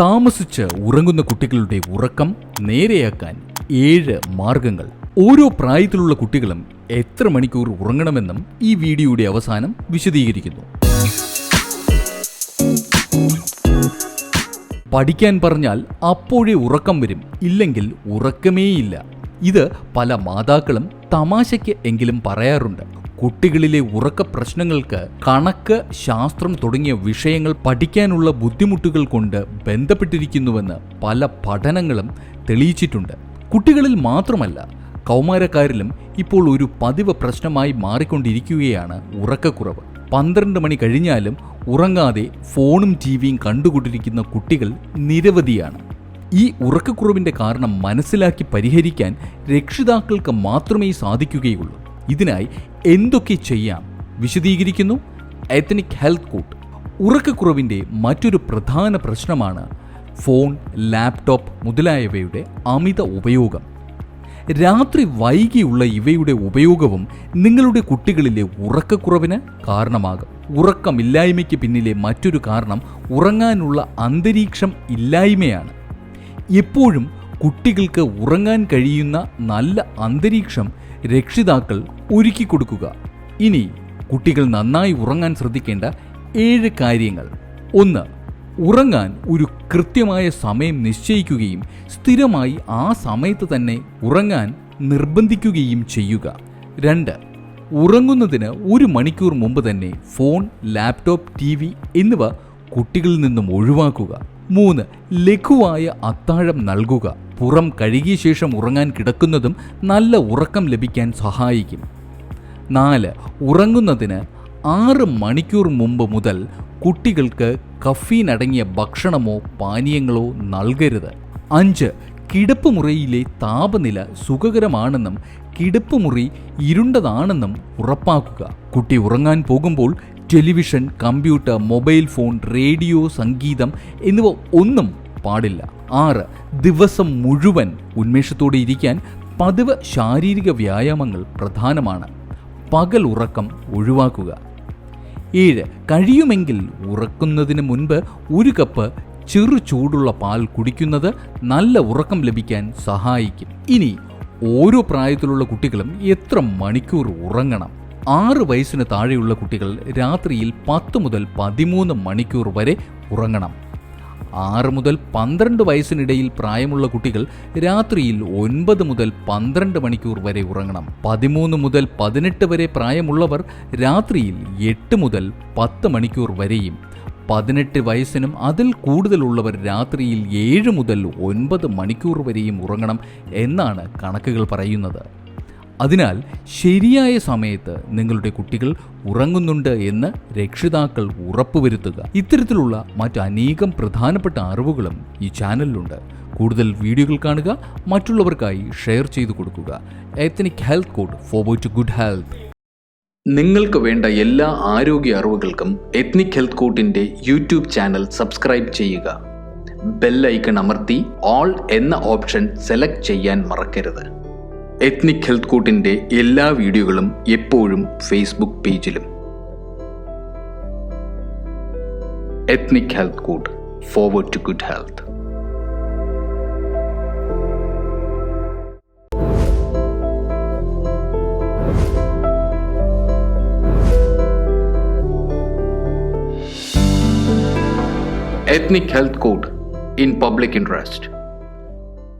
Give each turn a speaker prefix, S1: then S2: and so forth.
S1: താമസിച്ച് ഉറങ്ങുന്ന കുട്ടികളുടെ ഉറക്കം നേരെയാക്കാൻ ഏഴ് മാർഗങ്ങൾ. ഓരോ പ്രായത്തിലുള്ള കുട്ടികളും എത്ര മണിക്കൂർ ഉറങ്ങണമെന്നും ഈ വീഡിയോയുടെ അവസാനം വിശദീകരിക്കുന്നു. പഠിക്കാൻ പറഞ്ഞാൽ അപ്പോഴേ ഉറക്കം വരും ഇല്ലെങ്കിൽ ഉറക്കമേയില്ല. ഇത് പല മാതാക്കളും തമാശയ്ക്ക് എങ്കിലും പറയാറുണ്ട്. കുട്ടികളിലെ ഉറക്ക പ്രശ്നങ്ങൾക്ക് കണക്ക് ശാസ്ത്രം തുടങ്ങിയ വിഷയങ്ങൾ പഠിക്കാനുള്ള ബുദ്ധിമുട്ടുകൾ കൊണ്ട് ബന്ധപ്പെട്ടിരിക്കുന്നുവെന്ന് പല പഠനങ്ങളും തെളിയിച്ചിട്ടുണ്ട്. കുട്ടികളിൽ മാത്രമല്ല കൗമാരക്കാരിലും ഇപ്പോൾ ഒരു പതിവ് പ്രശ്നമായി മാറിക്കൊണ്ടിരിക്കുകയാണ് ഉറക്കക്കുറവ്. പന്ത്രണ്ട് മണി കഴിഞ്ഞാലും ഉറങ്ങാതെ ഫോണും ടി വിയും കണ്ടുകൊണ്ടിരിക്കുന്ന കുട്ടികൾ നിരവധിയാണ്. ഈ ഉറക്കക്കുറവിന്റെ കാരണം മനസ്സിലാക്കി പരിഹരിക്കാൻ രക്ഷിതാക്കൾക്ക് മാത്രമേ സാധിക്കുകയുള്ളൂ. ഇതിനായി എന്തൊക്കെ ചെയ്യാം? വിശദീകരിക്കുന്നു എത്തനിക് ഹെൽത്ത് കൂട്ട് ഉറക്കക്കുറവിന്റെ മറ്റൊരു പ്രധാന പ്രശ്നമാണ് ഫോൺ ലാപ്ടോപ്പ് മുതലായവയുടെ അമിത ഉപയോഗം. രാത്രി വൈകിയുള്ള ഇവയുടെ ഉപയോഗവും നിങ്ങളുടെ കുട്ടികളിലെ ഉറക്കക്കുറവിന് കാരണമാകും. ഉറക്കമില്ലായ്മയ്ക്ക് പിന്നിലെ മറ്റൊരു കാരണം ഉറങ്ങാനുള്ള അന്തരീക്ഷം ഇല്ലായ്മയാണ്. എപ്പോഴും കുട്ടികൾക്ക് ഉറങ്ങാൻ കഴിയുന്ന നല്ല അന്തരീക്ഷം രക്ഷിതാക്കൾ ഒരുക്കി കൊടുക്കുക. ഇനി കുട്ടികൾ നന്നായി ഉറങ്ങാൻ ശ്രദ്ധിക്കേണ്ട ഏഴ് കാര്യങ്ങൾ. ഒന്ന് ഉറങ്ങാൻ ഒരു കൃത്യമായ സമയം നിശ്ചയിക്കുകയും സ്ഥിരമായി ആ സമയത്ത് തന്നെ ഉറങ്ങാൻ നിർബന്ധിക്കുകയും ചെയ്യുക. രണ്ട് ഉറങ്ങുന്നതിന് ഒരു മണിക്കൂർ മുമ്പ് തന്നെ ഫോൺ ലാപ്ടോപ്പ് ടി വി എന്നിവ കുട്ടികളിൽ നിന്നും ഒഴിവാക്കുക. മൂന്ന് ലഘുവായ അത്താഴം നൽകുക. പുറം കഴുകിയ ശേഷം ഉറങ്ങാൻ കിടക്കുന്നതും നല്ല ഉറക്കം ലഭിക്കാൻ സഹായിക്കും. നാല് ഉറങ്ങുന്നതിന് ആറ് മണിക്കൂർ മുമ്പ് മുതൽ കുട്ടികൾക്ക് കഫീൻ അടങ്ങിയ ഭക്ഷണമോ പാനീയങ്ങളോ നൽകരുത്. അഞ്ച് കിടപ്പ് മുറിയിലെ താപനില സുഖകരമാണെന്നും കിടപ്പ് മുറി ഇരുണ്ടതാണെന്നും ഉറപ്പാക്കുക. കുട്ടി ഉറങ്ങാൻ പോകുമ്പോൾ television computer mobile phone radio സംഗീതം എന്നിവ ഒന്നും പാടില്ല. ആറ് ദിവസം മുഴുവൻ ഉന്മേഷത്തോടെ ഇരിക്കാൻ പതിവ് ശാരീരിക വ്യായാമങ്ങൾ പ്രധാനമാണ്. പകൽ ഉറക്കം ഒഴിവാക്കുക. ഏഴ് കഴിയുമെങ്കിൽ ഉറക്കുന്നതിന് മുൻപ് ഒരു കപ്പ് ചെറു ചൂടുള്ള പാൽ കുടിക്കുന്നത് നല്ല ഉറക്കം ലഭിക്കാൻ സഹായിക്കും. ഇനി ഓരോ പ്രായത്തിലുള്ള കുട്ടികളും എത്ര മണിക്കൂർ ഉറങ്ങണം? ആറ് വയസ്സിന് താഴെയുള്ള കുട്ടികൾ രാത്രിയിൽ പത്ത് മുതൽ പതിമൂന്ന് മണിക്കൂർ വരെ ഉറങ്ങണം. ആറ് മുതൽ പന്ത്രണ്ട് വയസ്സിനിടയിൽ പ്രായമുള്ള കുട്ടികൾ രാത്രിയിൽ ഒൻപത് മുതൽ പന്ത്രണ്ട് മണിക്കൂർ വരെ ഉറങ്ങണം. പതിമൂന്ന് മുതൽ പതിനെട്ട് വരെ പ്രായമുള്ളവർ രാത്രിയിൽ എട്ട് മുതൽ പത്ത് മണിക്കൂർ വരെയും. പതിനെട്ട് വയസ്സിനും അതിൽ കൂടുതലുള്ളവർ രാത്രിയിൽ ഏഴ് മുതൽ ഒൻപത് മണിക്കൂർ വരെയും ഉറങ്ങണം എന്നാണ് കണക്കുകൾ പറയുന്നത്. അതിനാൽ ശരിയായ സമയത്ത് നിങ്ങളുടെ കുട്ടികൾ ഉറങ്ങുന്നുണ്ട് എന്ന് രക്ഷിതാക്കൾ ഉറപ്പുവരുത്തുക. ഇത്തരത്തിലുള്ള മറ്റനേകം പ്രധാനപ്പെട്ട അറിവുകളും ഈ ചാനലിലുണ്ട്. കൂടുതൽ വീഡിയോകൾ കാണുക മറ്റുള്ളവർക്കായി ഷെയർ ചെയ്തു കൊടുക്കുക. Ethnic health code forward to good health നിങ്ങൾക്ക് വേണ്ട എല്ലാ ആരോഗ്യ അറിവുകൾക്കും എത്നിക് ഹെൽത്ത് കോട്ടിന്റെ യൂട്യൂബ് ചാനൽ സബ്സ്ക്രൈബ് ചെയ്യുക. ബെൽ ഐക്കൺ അമർത്തി ഓൾ എന്ന ഓപ്ഷൻ സെലക്ട് ചെയ്യാൻ മറക്കരുത്. എത്നിക് ഹെൽത്ത് കൂട്ടിന്റെ എല്ലാ വീഡിയോകളും എപ്പോഴും ഫേസ്ബുക്ക് പേജിലും ethnic health code forward to good health Ethnic Health Code in Public Interest.